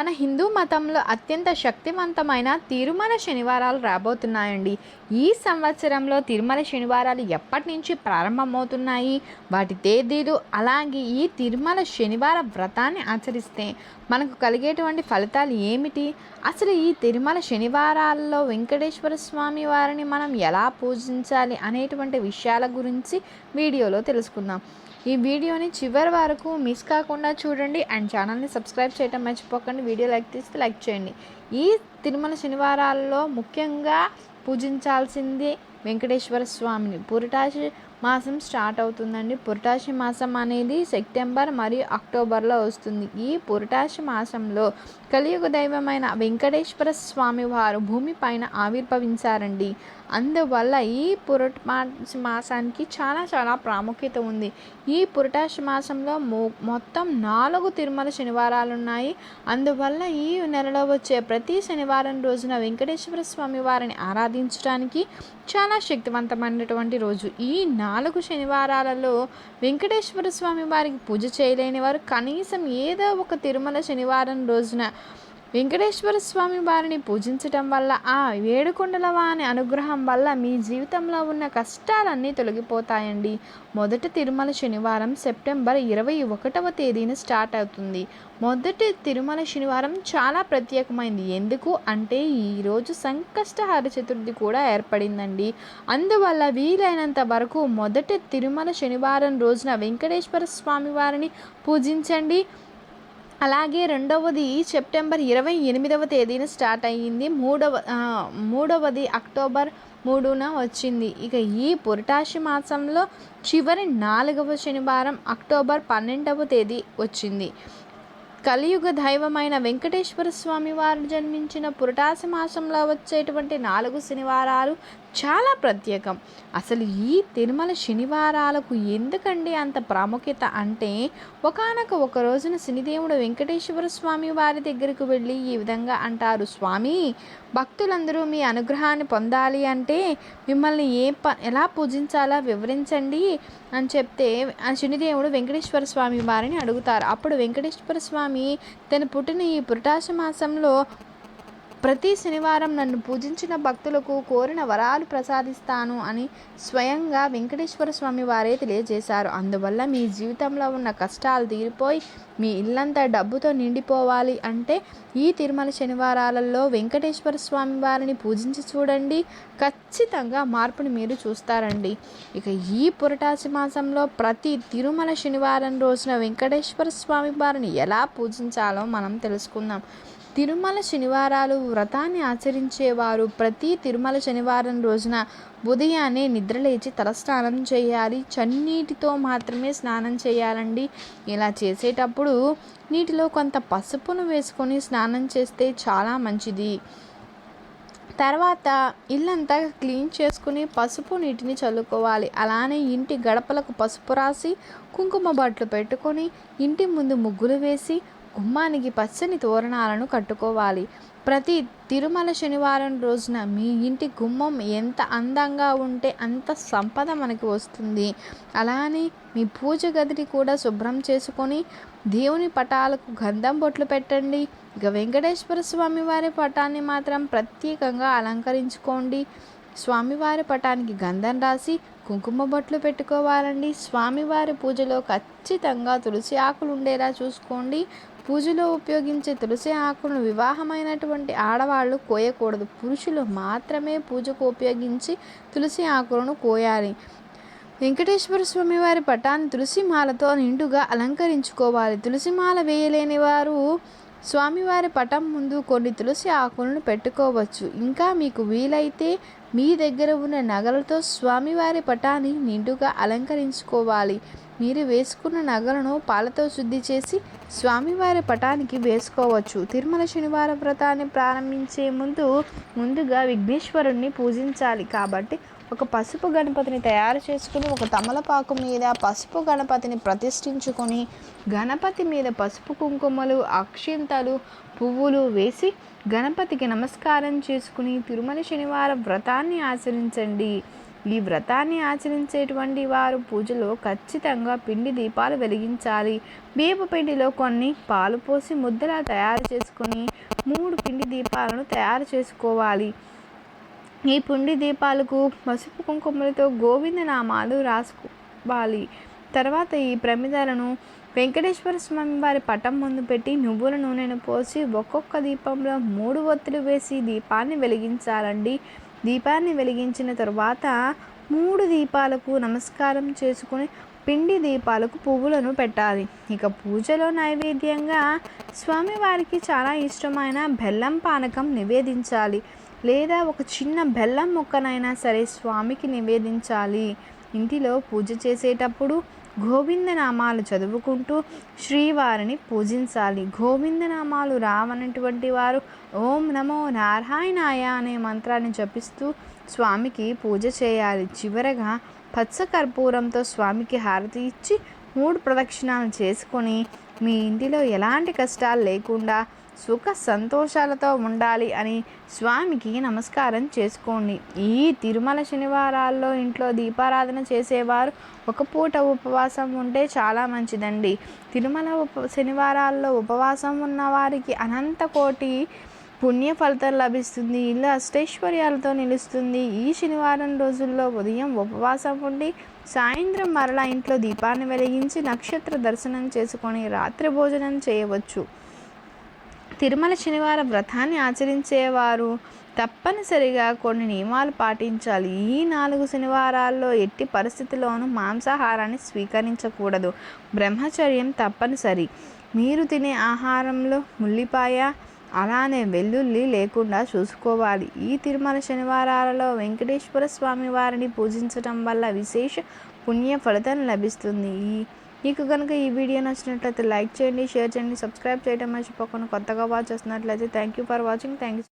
మన హిందూ మతంలో అత్యంత శక్తివంతమైన తిరుమల శనివారాలు రాబోతున్నాయండి. ఈ సంవత్సరంలో తిరుమల శనివారాలు ఎప్పటి నుంచి ప్రారంభమవుతున్నాయి? వాటి తేదీలు అలాగే ఈ తిరుమల శనివార వ్రతాన్ని ఆచరిస్తే మనకు కలిగేటువంటి ఫలితాలు ఏమిటి? అసలు ఈ తిరుమల శనివారాల్లో వెంకటేశ్వర స్వామి వారిని మనం ఎలా పూజించాలి అనేటువంటి విషయాల గురించి వీడియోలో తెలుసుకుందాం. ఈ వీడియోని చివరి వరకు మిస్ కాకుండా చూడండి అండ్ ఛానల్ని సబ్స్క్రైబ్ చేయటం మర్చిపోకండి. వీడియో లైక్ తీస్తే లైక్ చేయండి. ఈ తిరుమల శనివారాల్లో ముఖ్యంగా పూజించాల్సింది వెంకటేశ్వర స్వామిని. పురటాసి మాసం స్టార్ట్ అవుతుందండి. పురటాసి మాసం అనేది సెప్టెంబర్ మరియు అక్టోబర్లో వస్తుంది. ఈ పురటాసి మాసంలో కలియుగ దైవమైన వెంకటేశ్వర స్వామి వారు భూమిపైన ఆవిర్భవించారండి. అందువల్ల ఈ పురటాసి మాసానికి చాలా చాలా ప్రాముఖ్యత ఉంది. ఈ పురటాసి మాసంలో మొ మొత్తం నాలుగు తిరుమల శనివారాలు ఉన్నాయి అందువల్ల ఈ నెలలో వచ్చే ప్రతి శనివారం రోజున వెంకటేశ్వర స్వామి వారిని ఆరాధించడానికి చాలా శక్తివంతమైనటువంటి రోజు. ఈ నాలుగు శనివారాలలో వెంకటేశ్వర స్వామి వారికి పూజ చేయలేని వారు కనీసం ఏదో ఒక తిరుమల శనివారం రోజున వెంకటేశ్వర స్వామి వారిని పూజించటం వల్ల ఆ ఏడుకొండల వాని అనుగ్రహం వల్ల మీ జీవితంలో ఉన్న కష్టాలన్నీ తొలగిపోతాయండి. మొదటి తిరుమల శనివారం సెప్టెంబర్ ఇరవై ఒకటవ తేదీన స్టార్ట్ అవుతుంది. మొదటి తిరుమల శనివారం చాలా ప్రత్యేకమైంది. ఎందుకు అంటే ఈరోజు సంకష్టహార చతుర్థి కూడా ఏర్పడిందండి. అందువల్ల వీలైనంత వరకు మొదటి తిరుమల శనివారం రోజున వెంకటేశ్వర స్వామి వారిని పూజించండి. అలాగే రెండవది సెప్టెంబర్ ఇరవై ఎనిమిదవ తేదీన స్టార్ట్ అయ్యింది. మూడవ మూడవది అక్టోబర్ మూడున వచ్చింది. ఇక ఈ పురటాసి మాసంలో చివరి నాలుగవ శనివారం అక్టోబర్ పన్నెండవ తేదీ వచ్చింది. కలియుగ దైవమైన వెంకటేశ్వర స్వామి వారు జన్మించిన పురటాసి మాసంలో వచ్చేటువంటి నాలుగు శనివారాలు చాలా ప్రత్యేకం. అసలు ఈ తిరుమల శనివారాలకు ఎందుకండి అంత ప్రాముఖ్యత అంటే ఒకనొక ఒక రోజున శనిదేవుడు వెంకటేశ్వర స్వామి వారి దగ్గరకు వెళ్ళి ఈ విధంగా అంటారు స్వామి భక్తులందరూ మీ అనుగ్రహాన్ని పొందాలి అంటే మిమ్మల్ని ఏ ప ఎలా పూజించాలా వివరించండి అని చెప్తే ఆ శనిదేవుడు వెంకటేశ్వర స్వామి వారిని అడుగుతారు. అప్పుడు వెంకటేశ్వర స్వామి తన పుట్టిన ఈ పురటాశ మాసంలో ప్రతి శనివారం నన్ను పూజించిన భక్తులకు కోరిన వరాలు ప్రసాదిస్తాను అని స్వయంగా వెంకటేశ్వర స్వామి వారే తెలియజేశారు. అందువల్ల మీ జీవితంలో ఉన్న కష్టాలు తీరిపోయి మీ ఇల్లంతా డబ్బుతో నిండిపోవాలి అంటే ఈ తిరుమల శనివారాలలో వెంకటేశ్వర స్వామి వారిని పూజించి చూడండి. ఖచ్చితంగా మార్పుని మీరు చూస్తారండి. ఇక ఈ పురటాసి మాసంలో ప్రతి తిరుమల శనివారం రోజున వెంకటేశ్వర స్వామి వారిని ఎలా పూజించాలో మనం తెలుసుకుందాం. తిరుమల శనివారాలు వ్రతాన్ని ఆచరించేవారు. ప్రతి తిరుమల శనివారం రోజున ఉదయాన్నే నిద్రలేచి తలస్నానం చేయాలి. చన్నీటితో మాత్రమే స్నానం చేయాలండి. ఇలా చేసేటప్పుడు నీటిలో కొంత పసుపును వేసుకొని స్నానం చేస్తే చాలా మంచిది. తర్వాత ఇల్లంతా క్లీన్ చేసుకుని పసుపు నీటిని చల్లుకోవాలి. అలానే ఇంటి గడపలకు పసుపు రాసి కుంకుమ బట్టలు పెట్టుకొని ఇంటి ముందు ముగ్గులు వేసి గుమ్మానికి పచ్చని తోరణాలను కట్టుకోవాలి. ప్రతి తిరుమల శనివారం రోజున మీ ఇంటి గుమ్మం ఎంత అందంగా ఉంటే అంత సంపద మనకి వస్తుంది. అలానే మీ పూజ గదిని కూడా శుభ్రం చేసుకొని దేవుని పటాలకు గంధం బొట్లు పెట్టండి. ఇక వెంకటేశ్వర స్వామి వారి పటాన్ని మాత్రం ప్రత్యేకంగా అలంకరించుకోండి. స్వామివారి పటానికి గంధం రాసి కుంకుమ బొట్లు పెట్టుకోవాలండి. స్వామివారి పూజలో ఖచ్చితంగా తులసి ఆకులు ఉండేలా చూసుకోండి. పూజలో ఉపయోగించే తులసి ఆకులను వివాహమైనటువంటి ఆడవాళ్ళు కోయకూడదు. పురుషులు మాత్రమే పూజకు ఉపయోగించి తులసి ఆకులను కోయాలి. వెంకటేశ్వర స్వామి వారి పటాన్ని తులసి మాలతో నిండుగా అలంకరించుకోవాలి. తులసి మాల వేయలేని వారు స్వామివారి పటం ముందు కొన్ని తులసి ఆకులను పెట్టుకోవచ్చు. ఇంకా మీకు వీలైతే మీ దగ్గర ఉన్న నగలతో స్వామివారి పటాన్ని నిండుగా అలంకరించుకోవాలి. మీరు వేసుకున్న నగలను పాలతో శుద్ధి చేసి స్వామివారి పటానికి వేసుకోవచ్చు. తిరుమల శనివారం వ్రతాన్ని ప్రారంభించే ముందు ముందుగా విఘ్నేశ్వరుణ్ణి పూజించాలి. కాబట్టి ఒక పసుపు గణపతిని తయారు చేసుకుని ఒక తమలపాకు మీద పసుపు గణపతిని ప్రతిష్ఠించుకొని గణపతి మీద పసుపు కుంకుమలు అక్షింతలు పువ్వులు వేసి గణపతికి నమస్కారం చేసుకుని తిరుమల శనివారం వ్రతాన్ని ఆచరించండి. ఈ వ్రతాన్ని ఆచరించేటువంటి వారు పూజలో ఖచ్చితంగా పిండి దీపాలు వెలిగించాలి. బియ్యపు పిండిలో కొన్ని పాలు పోసి ముద్దలా తయారు చేసుకొని మూడు పిండి దీపాలను తయారు చేసుకోవాలి. ఈ పుండి దీపాలకు పసుపు కుంకుమలతో గోవింద నామాలు రాసుకోవాలి. తర్వాత ఈ ప్రమిదలను వెంకటేశ్వర స్వామి వారి పటం ముందు పెట్టి నువ్వుల నూనెను పోసి ఒక్కొక్క దీపంలో మూడు ఒత్తులు వేసి దీపాన్ని వెలిగించాలండి. దీపాన్ని వెలిగించిన తర్వాత మూడు దీపాలకు నమస్కారం చేసుకుని పిండి దీపాలకు పువ్వులను పెట్టాలి. ఇక పూజలో నైవేద్యంగా స్వామివారికి చాలా ఇష్టమైన బెల్లం పానకం నివేదించాలి. లేదా ఒక చిన్న బెల్లం ముక్కనైనా సరే స్వామికి నివేదించాలి. ఇంటిలో పూజ చేసేటప్పుడు గోవిందనామాలు చదువుకుంటూ శ్రీవారిని పూజించాలి. గోవిందనామాలు రావనటువంటి వారు ఓం నమో నారాయణాయ అనే మంత్రాన్ని జపిస్తూ స్వామికి పూజ చేయాలి. చివరగా పచ్చ కర్పూరంతో స్వామికి హారతి ఇచ్చి మూడు ప్రదక్షిణాలు చేసుకొని మీ ఇంటిలో ఎలాంటి కష్టాలు లేకుండా సుఖ సంతోషాలతో ఉండాలి అని స్వామికి నమస్కారం చేసుకోండి. ఈ తిరుమల శనివారాల్లో ఇంట్లో దీపారాధన చేసేవారు ఒక పూట ఉపవాసం ఉంటే చాలా మంచిదండి. తిరుమల ఉప శనివారాల్లో ఉపవాసం ఉన్న వారికి అనంత కోటి పుణ్య ఫలితం లభిస్తుంది. ఇల్లు అష్టైశ్వర్యాలతో నిలుస్తుంది. ఈ శనివారం రోజుల్లో ఉదయం ఉపవాసం ఉండి సాయంత్రం మరలా ఇంట్లో దీపాన్ని వెలిగించి నక్షత్ర దర్శనం చేసుకొని రాత్రి భోజనం చేయవచ్చు. తిరుమల శనివారం వ్రతాన్ని ఆచరించేవారు తప్పనిసరిగా కొన్ని నియమాలు పాటించాలి. ఈ నాలుగు శనివారాల్లో ఎట్టి పరిస్థితిలోనూ మాంసాహారాన్ని స్వీకరించకూడదు. బ్రహ్మచర్యం తప్పనిసరి. మీరు తినే ఆహారంలో ముల్లిపాయ అలానే వెల్లుల్లి లేకుండా చూసుకోవాలి. ఈ తిరుమల శనివారాలలో వెంకటేశ్వర స్వామి వారిని పూజించటం వల్ల విశేష పుణ్య ఫలితం లభిస్తుంది. ఈ మీకు కనుక ఈ వీడియో నచ్చినట్లయితే లైక్ చేయండి షేర్ చేయండి సబ్స్క్రైబ్ చేయడం మర్చిపోకుండా కొత్తగా వాచ్ చేస్తున్నట్లయితే thank you for watching. Thank you